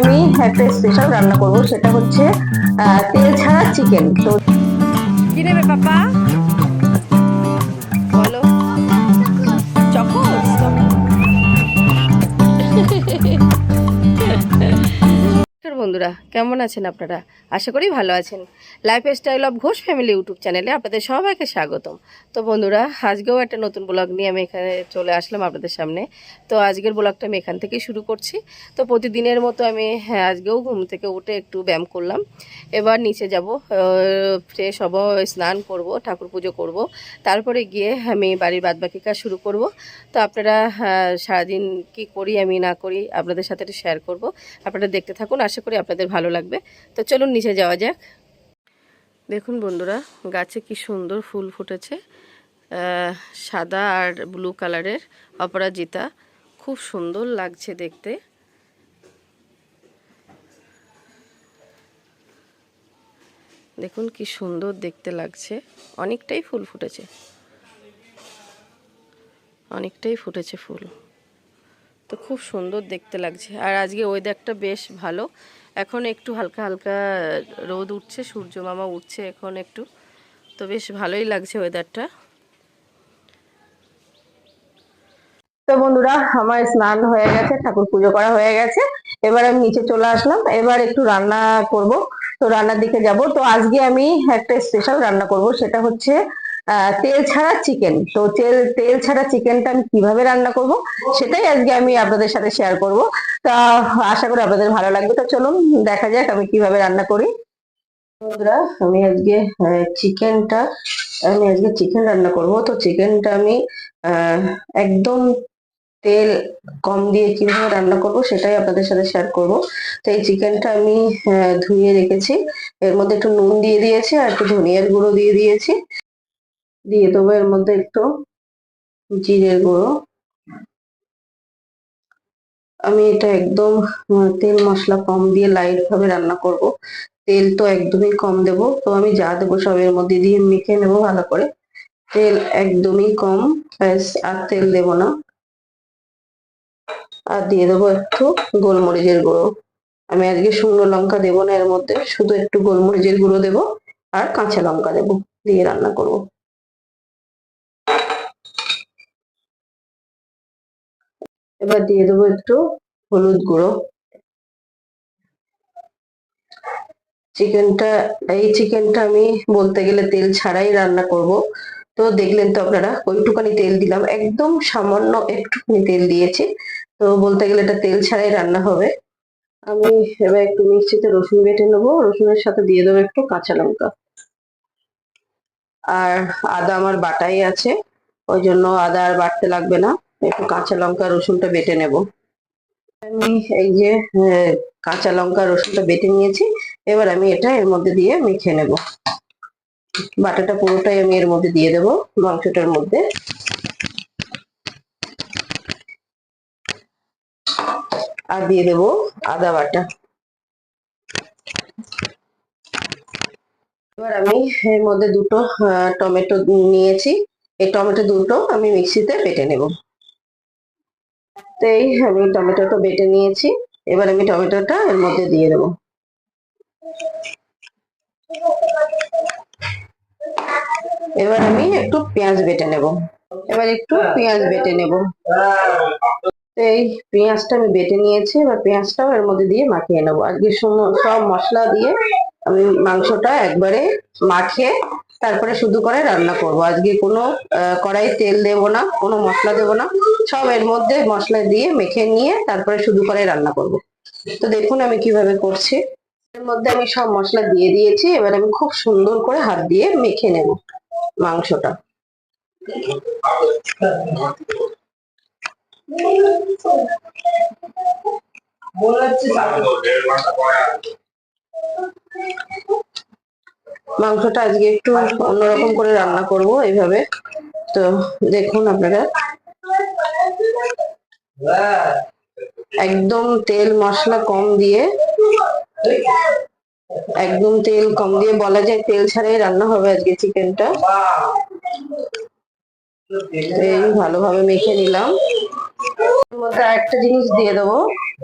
আমি একটা স্পেশাল রান্না করব, সেটা হচ্ছে তেল ছাড়া চিকেন তো কি নেবে পাপা? বলো। চকোস? বন্ধুরা? কেমন আছেন আপনারা? আশা করি ভালো আছেন। Lifestyle of Ghosh family YouTube চ্যানেলে আপনাদের সবাইকে স্বাগতম। তো বন্ধুরা আজকেও একটা নতুন ব্লগ নিয়ে আমি এখানে চলে আসলাম আপনাদের সামনে। তো আজকের ব্লগটা আমি এখান থেকেই শুরু করছি। তো প্রতিদিনের মতো আমি হ্যাঁ আজকেও ঘুম থেকে উঠে একটু ব্যায়াম করলাম। এবার নিচে যাব ফ্রেশ হব স্নান করব ঠাকুর পুজো করব। তারপরে গিয়ে আমি বাড়ির বাদবাকি কাজ শুরু করব। তো আপনারা আহ, সারাদিন কি করি আমি না করি আপনাদের সাথে একটু শেয়ার করব। আপনারা দেখতে থাকুন আশা করি আপনাদের ভালো লাগবে। তো চলুন নিচে যাওয়া যাক। দেখুন বন্ধুরা, গাছে কি সুন্দর ফুল ফুটেছে। সাদা আর ব্লু কালারের অপরাজিতা। খুব সুন্দর লাগছে দেখতে। দেখুন কি সুন্দর দেখতে লাগছে। অনেকটাই ফুল ফুটেছে। অনেকটাই ফুটেছে ফুল। তো খুব সুন্দর দেখতে লাগছে। আর আজকে ওয়েদারটা বেশ ভালো। এখন একটু হালকা হালকা রোদ উঠছে, সূর্য মামা উঠছে এখন একটু। তো বেশ ভালোই লাগছে ওয়েদারটা তো বন্ধুরা, আমার স্নান হয়ে গেছে, ঠাকুর পুজো করা হয়ে গেছে। এবার আমি নিচে চলে আসলাম। এবার একটু রান্না করব। তো রান্নার দিকে যাব। তো আজকে আমি একটা স্পেশাল রান্না করব। সেটা হচ্ছে তেল ছাড়া চিকেন তো তেল তেল ছাড়া চিকেনটা আমি কীভাবে রান্না করব, সেটাই আজকে আমি আপনাদের সাথে শেয়ার করব। তা, আশা করি আপনাদের ভালো লাগবে। তো চলুন, দেখা যাক আমি কীভাবে রান্না করি। বন্ধুরা, আমি আজকে চিকেনটা আমি আজকে চিকেন রান্না করব। তো চিকেনটা আমি একদম তেল কম দিয়ে কীভাবে রান্না করব, সেটাই আপনাদের সাথে শেয়ার করব। তো এই চিকেনটা আমি ধুয়ে রেখেছি। এর মধ্যে একটু নুন দিয়ে দিয়েছি আর একটু ধনিয়ার গুঁড়ো দিয়ে দিয়েছি। দিয়ে দেবো এর মধ্যে একটু জিরের গুঁড়ো। আমি এটা একদম তেল মশলা কম দিয়ে লাইট ভাবে রান্না করব। তেল তো একদমই কম দেব, তো আমি যা দেবো সব এর মধ্যে দিয়ে মেখে নেব ভালো করে। তেল একদমই কম আর তেল দেবো না। আর দিয়ে দেবো একটু গোলমরিচের গুঁড়ো। আমি আজকে শুকনো লঙ্কা দেবো না এর মধ্যে, শুধু একটু গোলমরিচের গুঁড়ো দেবো আর কাঁচা লঙ্কা দেবো দিয়ে রান্না করব। এবার দিয়ে দেবো একটু হলুদ গুঁড়ো। চিকেনটা এই চিকেনটা আমি বলতে গেলে তেল ছাড়াই রান্না করব। তো দেখলেন তো আপনারা ওইটুকানি তেল দিলাম। একদম সামান্য একটুখানি তেল দিয়েছি। তো বলতে গেলে এটা তেল ছাড়াই রান্না হবে। আমি এবার একটু মিক্সিতে রসুন বেটে নেব। রসুনের সাথে দিয়ে দেবো একটু কাঁচা লঙ্কা। আর আদা আমার বাটাই আছে। ওই জন্য আদা আর বাটতে লাগবে না। একটু কাঁচা লঙ্কা রসুনটা বেটে নেব। আমি এই যে আহ, কাঁচা লঙ্কা রসুনটা বেটে নিয়েছি। এবার আমি এটা এর মধ্যে দিয়ে মেখে নেব। বাটাটা পুরোটাই আমি এর মধ্যে দিয়ে দেবো মাংসটার মধ্যে। আর দিয়ে দেবো আদা বাটা। এবার আমি এর মধ্যে দুটো টমেটো নিয়েছি। এই টমেটো দুটো আমি মিক্সিতে বেটে নেব। তো এই আমি টমেটোটা বেটে নিয়েছি। এবার আমি টমেটোটা এর মধ্যে দিয়ে দেবো। এবার আমি একটু পেঁয়াজ বেটে নেব। এবার একটু পেঁয়াজ বেটে নেব। এই পেঁয়াজটা আমি বেটে নিয়েছি, এবার পেঁয়াজটাও এর মধ্যে দিয়ে মাখিয়ে নেব। আজকে সব মশলা দিয়ে আমি মাংসটা একবারে মাখিয়ে তারপরে শুধু করে রান্না করব। আজকে কোনো কড়াই তেল দেব না, কোনো মশলা দেব না। সব এর মধ্যে মশলা দিয়ে মেখে নিয়ে তারপরে শুধু করে রান্না করব। তো দেখুন আমি কীভাবে করছি। এর মধ্যে আমি সব মশলা দিয়ে দিয়েছি, এবার আমি খুব সুন্দর করে হাত দিয়ে মেখে নেব মাংসটা। মাংসটা আজকে একটু অন্যরকম করে রান্না করব এইভাবে। তো দেখুন আপনারা। একদম তেল মশলা কম দিয়ে, একদম তেল কম দিয়ে বলা যায় তেল ছাড়াই রান্না হবে আজকে চিকেনটা। এই ভালোভাবে মেখে নিলাম। মধ্যে আরেকটা জিনিস দিয়ে দেবো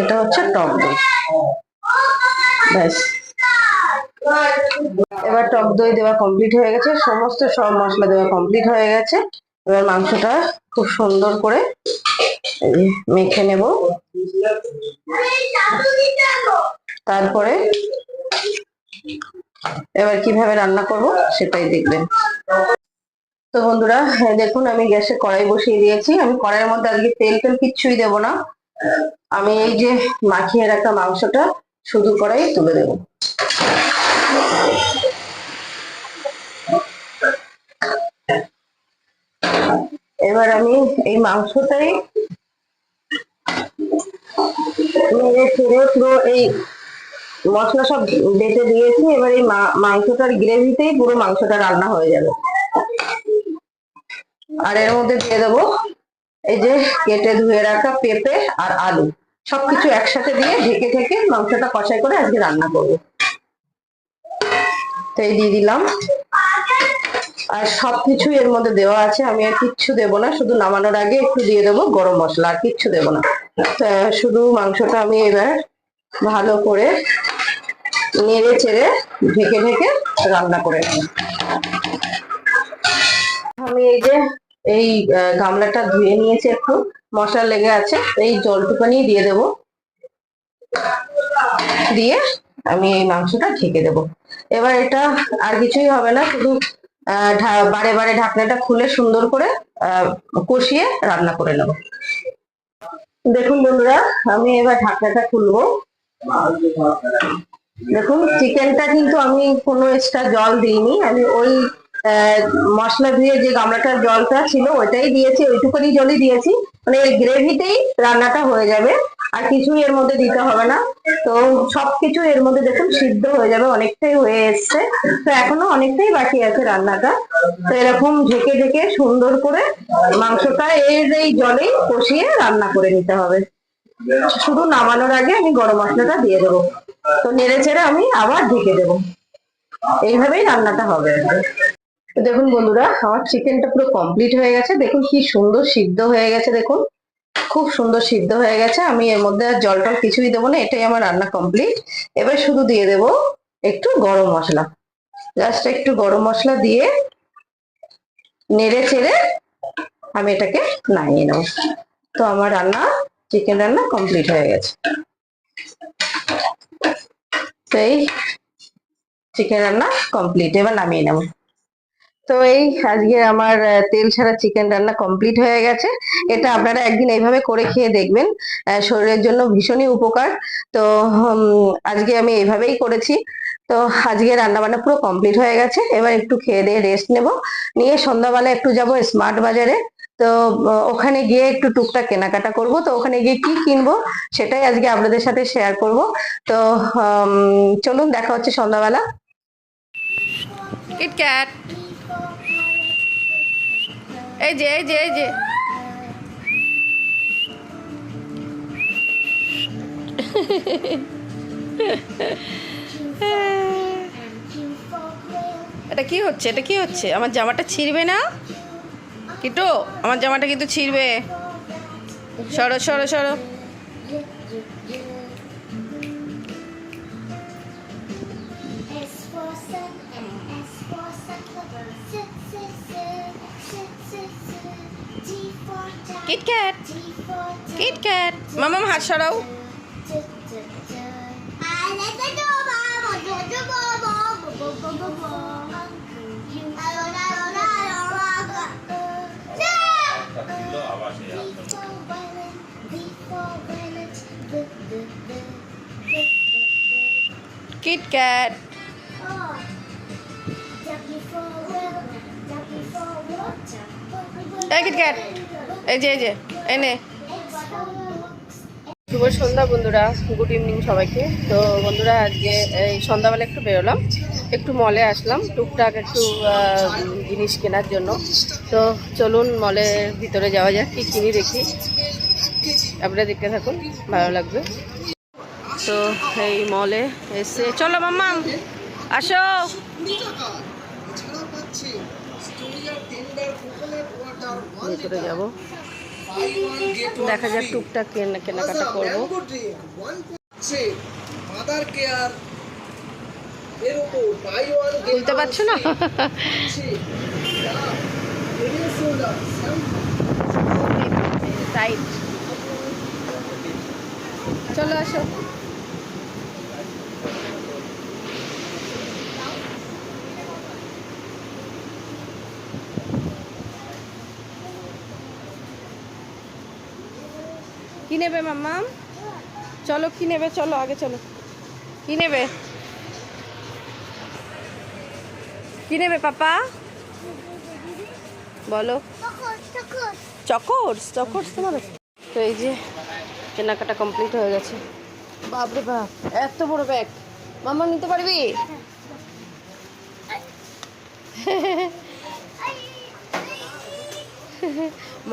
এটা হচ্ছে টক দই। ব্যাস। এবার টক দই দেওয়া কমপ্লিট হয়ে গেছে। সমস্ত সব মশলা দেওয়া কমপ্লিট হয়ে গেছে। এবার মাংসটা খুব সুন্দর করে মেখে নেব। তারপরে এবার কীভাবে রান্না করব সেটাই দেখবেন। তো বন্ধুরা, দেখুন আমি গ্যাসে কড়াই বসিয়ে দিয়েছি। আমি কড়াইয়ের মধ্যে আজকে তেল তেল কিচ্ছুই দেব না। আমি এই যে মাখিয়ে রাখা মাংসটা শুধু কড়াই তুলে দেব। এবার আমি এই মাংসটাই নেড়ে পুরো এই মশলা সব বেটে দিয়েছি। এবার এই মাংসটার গ্রেভিতেই পুরো মাংসটা রান্না হয়ে যাবে। আর এর মধ্যে দিয়ে দেবো এই যে কেটে ধুয়ে রাখা পেঁপে আর আলু। সবকিছু একসাথে দিয়ে ঢেকে ঢেকে মাংসটা কষাই করে আজকে রান্না করব। তো এই দিয়ে দিলাম। আর সবকিছু এর মধ্যে দেওয়া আছে, আমি আর কিচ্ছু দেবো না, শুধু নামানোর আগে একটু দিয়ে দেবো গরম মশলা, আর কিচ্ছু দেবো না। শুধু মাংসটা আমি এবার ভালো করে নেড়ে চেড়ে ঢেকে ঢেকে রান্না করে আমি এই যে এই গামলাটা ধুয়ে নিয়েছি একটু। মশলা লেগে আছে, এই জলটুকানি দিয়ে দেব। দিয়ে আমি এই মাংসটা ঢেকে দেব। এবার এটা আর কিছুই হবে না, শুধু বারে বারে ঢাকনাটা খুলে সুন্দর করে কষিয়ে রান্না করে নেব। দেখুন বন্ধুরা, আমি এবার ঢাকনাটা খুলবো। দেখুন, চিকেনটা কিন্তু আমি কোনো এক্সট্রা জল দিইনি, আমি ওই মশলা ধুয়ে যে গামলাটার জলটা ছিল, ওইটাই দিয়েছি, ওইটুকুনি জলই দিয়েছি। মানে এই গ্রেভিতেই রান্নাটা হয়ে যাবে, আর কিছুই এর মধ্যে দিতে হবে না। তো সবকিছু এর মধ্যে দেখুন সিদ্ধ হয়ে যাবে, অনেকটাই হয়ে এসছে। তো এখনও অনেকটাই বাকি আছে রান্নাটা। তো এরকম ঢেকে ঢেকে সুন্দর করে মাংসটা এর এই জলেই কষিয়ে রান্না করে নিতে হবে। শুধু নামানোর আগে আমি গরম মশলাটা দিয়ে দেবো। তো নেড়ে চেড়ে আমি আবার ঢেকে দেবো। এইভাবেই রান্নাটা হবে দেখুন বন্ধুরা, আমার চিকেনটা পুরো কমপ্লিট হয়ে গেছে। দেখুন কি সুন্দর সিদ্ধ হয়ে গেছে, দেখুন। খুব সুন্দর সিদ্ধ হয়ে গেছে। আমি এর মধ্যে আর জল টল কিছুই দেবো না, এটাই আমার রান্না কমপ্লিট এবার শুধু দিয়ে দেবো একটু গরম মশলা। জাস্ট একটু গরম মশলা দিয়ে নেড়ে চেড়ে আমি এটাকে নামিয়ে নেব। তো আমার রান্না চিকেন রান্না কমপ্লিট হয়ে গেছে। তো এই চিকেন রান্না কমপ্লিট এবার নামিয়ে নেব। তো এই আজকে আমার তেল ছাড়া চিকেন রান্না কমপ্লিট হয়ে গেছে। এটা আপনারা একদিন এইভাবে করে খেয়ে দেখবেন। শরীরের জন্য ভীষণই উপকার। তো আজকে আমি এইভাবেই করেছি। তো আজকে রান্না বান্না পুরো কমপ্লিট হয়ে গেছে। এবার একটু খেয়ে দিয়ে রেস্ট নেব। নিয়ে সন্ধ্যাবেলা একটু যাব স্মার্ট বাজারে। তো ওখানে গিয়ে একটু টুকটাক কেনাকাটা করব। তো ওখানে গিয়ে কি কিনবো সেটাই আজকে আপনাদের সাথে শেয়ার করব। তো চলুন দেখা হচ্ছে সন্ধ্যাবেলা। কিটক্যাট এই যে এই যে এই যে। এটা কি হচ্ছে? এটা কি হচ্ছে? আমার জামাটা ছিঁড়বে না? কিটো, আমার জামাটা কিন্তু ছিঁড়বে। সরো সরো সরো। কিটক্যাট. কিটক্যাট মামাম হাত সরাও T, এই কিটক্যাট। এই যে এই যে. শুভ সন্ধ্যা বন্ধুরা, গুড ইভিনিং সবাইকে। তো বন্ধুরা, আজকে এই সন্ধ্যাবেলা একটু বেরোলাম, একটু মলে আসলাম, টুকটাক একটু জিনিস কেনার জন্য। তো চলুন মলের ভিতরে যাওয়া যাক, কি কিনি দেখি। আপনারা দেখতে থাকুন, ভালো লাগবে। তো এই মলে এসে, চলো মাম্মাম, আসো। ভেতরে যাব। দেখা যাক টুকটাক কেনা কেনাকাটা করব। বাই ওয়ান খুলতে পারছ না? টাইট চলো আসো। কি নেবে মাম্মা? চলো, কি নেবে? চলো, আগে চলো। কি নেবে? কি নেবে পাপা? বলো। চকোর্স চকোর্স তোমার তো এই যে কেনাকাটা কমপ্লিট হয়ে গেছে। বাপরে বাপ, এত বড় ব্যাগ মামা নিতে পারবি?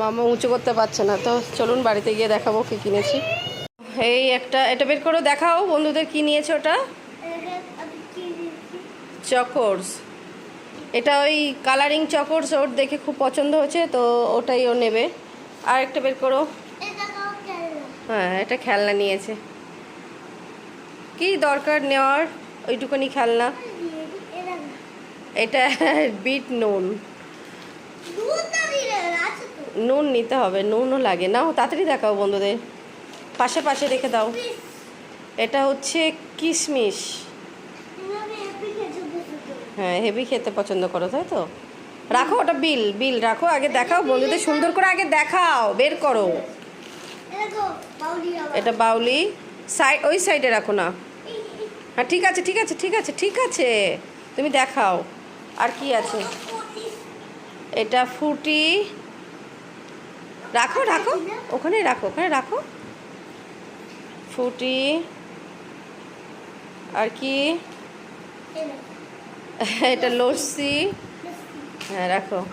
মামা উঁচু করতে পারছে না। তো চলুন বাড়িতে গিয়ে দেখাবো কি কিনেছি। এই একটা, এটা বের করে, দেখাও বন্ধুদের কি নিয়েছে ওটা। চকোর্স। এটা ওই কালারিং চকোর্স, ওর দেখে খুব পছন্দ হয়েছে, তো ওটাই ও নেবে। আর একটা বের করো। হ্যাঁ এটা খেলনা নিয়েছে। কি দরকার নেওয়ার? ওইটুকুনি খেলনা। এটা বিট নুন নুন নিতে হবে, নুনও লাগে। নাও, তাড়াতাড়ি দেখাও বন্ধুদের। পাশে পাশে রেখে দাও। এটা হচ্ছে কিশমিশ। হ্যাঁ হেভি খেতে পছন্দ করো, তাই তো? রাখো ওটা বিল বিল রাখো, আগে দেখাও বন্ধুদের, সুন্দর করে আগে দেখাও, বের করো। এটা বাউলি সাইড ওই সাইডে রাখো না। হ্যাঁ ঠিক আছে ঠিক আছে ঠিক আছে ঠিক আছে। তুমি দেখাও। আর কি আছে? এটা ফুটি রাখো রাখো। ওখানে রাখো ওখানে রাখো। ফুটি। আর কি? এটা লস্যি। হ্যাঁ রাখো।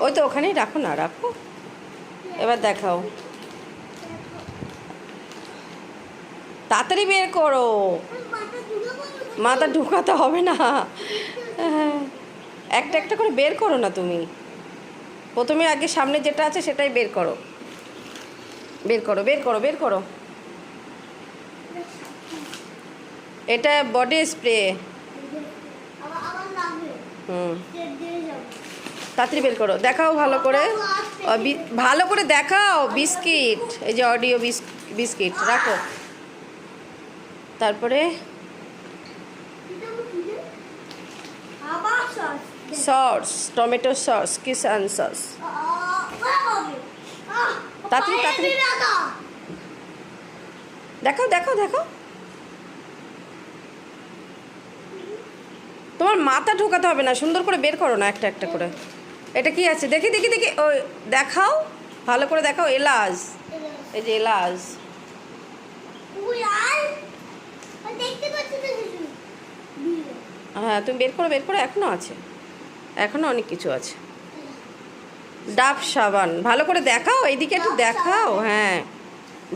ওই তো ওখানেই রাখো না, রাখো। এবার দেখাও। তাড়াতাড়ি বের করো। মাথা ঢুকাতে হবে না। হ্যাঁ। একটা একটা করে বের করো না তুমি। প্রথমে আগে সামনে যেটা আছে সেটাই বের করো। বের করো বের করো বের করো। এটা বডি স্প্রে হুম। তাড়াতাড়ি বের করো। দেখাও ভালো করে। ভালো করে দেখাও, বিস্কিট। এই যে অডিও বিস্কিট, রাখো। তারপরে আবার sauce tomato sauce Kissan sauce তাড়াতাড়ি। দেখাও দেখাও দেখাও তোমার মাথা ঢোকাতে হবে না, সুন্দর করে বের করো না একটা একটা করে। এটা কি আছে? দেখি দেখি দেখি। ওই দেখাও। ভালো করে দেখাও, এলাচ। এই যে কিছু হ্যাঁ তুমি বের করো বের করো এখনও আছে। এখনও অনেক কিছু আছে। ডাব সাবান ভালো করে দেখাও এইদিকে একটু দেখাও হ্যাঁ।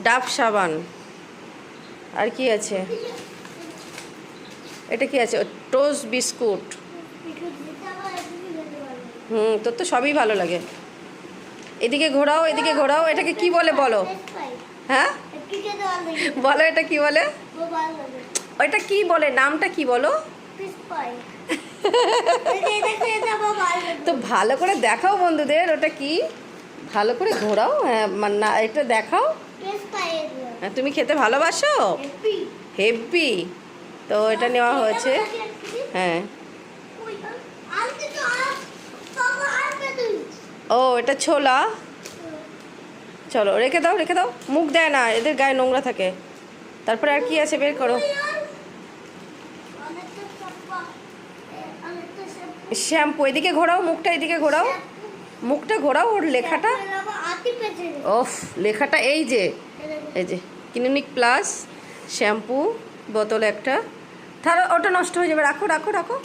ডাব সাবান। আর কি আছে? এটা কি আছে? Toast biscuit. হুম তোর তো সবই ভালো লাগে। এদিকে ঘোরাও এদিকে ঘোরাও এটাকে কি বলে বলো? হ্যাঁ? বলো এটা কি বলে? ওইটা কি বলে? নামটা কি বলো? তো ভালো করে দেখাও বন্ধুদের ওটা কি? ভালো করে ঘোরাও হ্যাঁ না এটা দেখাও। হ্যাঁ, তুমি খেতে ভালোবাসো? হেভি তো এটা নেওয়া হয়েছে। হ্যাঁ। ও এটা ছোলা? চলো রেখে দাও রেখে দাও। মুখ দেয় না এদের গায়ে নোংরা থাকে। তারপরে আর কি আছে বের করো? শ্যাম্পু, এদিকে ঘোরাও, মুখটা এদিকে ঘোরাও। মুখটা ঘোরাও, ওর লেখাটা। ওফ, লেখাটা এই যে এই যে ক্লিনিক প্লাস, শ্যাম্পু, বোতল একটা। তাহলে ওটা নষ্ট হয়ে যাবে। রাখো রাখো রাখো।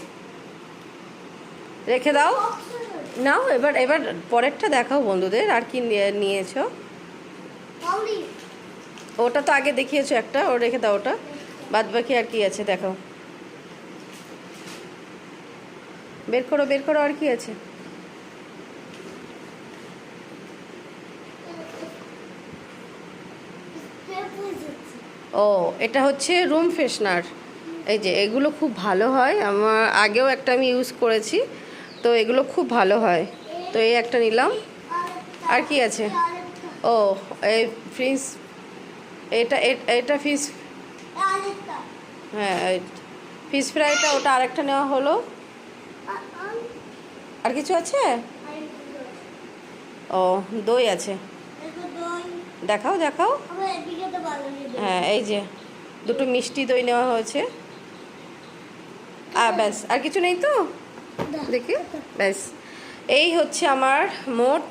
রেখে দাও। নাও, এবার এবার পরেরটা দেখাও বন্ধুদের, আর কি নিয়ে- নিয়েছো। ওটা তো আগে দেখিয়েছো একটা, ও রেখে দাও ওটা। বাদ বাকি আর কি আছে, দেখাও। বের করো বের করো, আর কি আছে? ও, এটা হচ্ছে রুম ফ্রেশনার এই যে, এগুলো খুব ভালো হয়। আমার আগেও একটা আমি ইউজ করেছি। তো এগুলো খুব ভালো হয়। তো এই একটা নিলাম। আর কি আছে? ও, এই ফ্রিজ এটা এটা ফিস হ্যাঁ ফিস ফ্রাইটা ওটা আরেকটা নেওয়া হলো। আর কিছু আছে? ও, দই আছে। দেখাও দেখাও। হ্যাঁ এই যে, দুটো মিষ্টি দই নেওয়া হয়েছে। আ, ব্যাস, আর কিছু নেই তো? দেখি, ব্যাস। এই হচ্ছে আমার মোট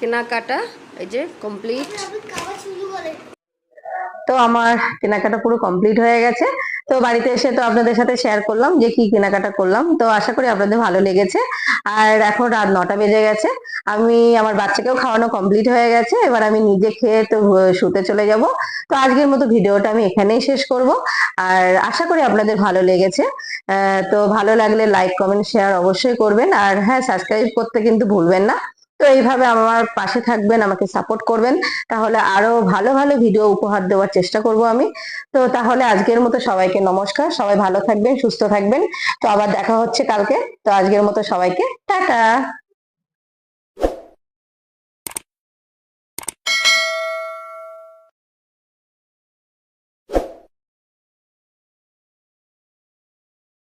কেনাকাটা, এই যে কমপ্লিট তো আমার কেনাকাটা পুরো কমপ্লিট হয়ে গেছে। তো বাড়িতে এসে তো আপনাদের সাথে শেয়ার করলাম যে কি কেনাকাটা করলাম। তো আশা করি আপনাদের ভালো লেগেছে। আর এখন রাত নটা বেজে গেছে। আমি আমার বাচ্চাকেও খাওয়ানো কমপ্লিট হয়ে গেছে। এবার আমি নিজে খেয়ে তো শুতে চলে যাব। তো আজকের মতো ভিডিওটা আমি এখানেই শেষ করব। আর আশা করি আপনাদের ভালো লেগেছে। তো ভালো লাগলে লাইক কমেন্ট শেয়ার অবশ্যই করবেন। আর হ্যাঁ সাবস্ক্রাইব করতে কিন্তু ভুলবেন না। তো এইভাবে আমার পাশে থাকবেন, আমাকে সাপোর্ট করবেন। তাহলে আরও ভালো ভালো ভিডিও উপহার দেওয়ার চেষ্টা করব আমি। তো তাহলে আজকের মতো সবাইকে নমস্কার। সবাই ভালো থাকবেন, সুস্থ থাকবেন। তো আবার দেখা হচ্ছে কালকে। তো আজকের মতো সবাইকে টাটা।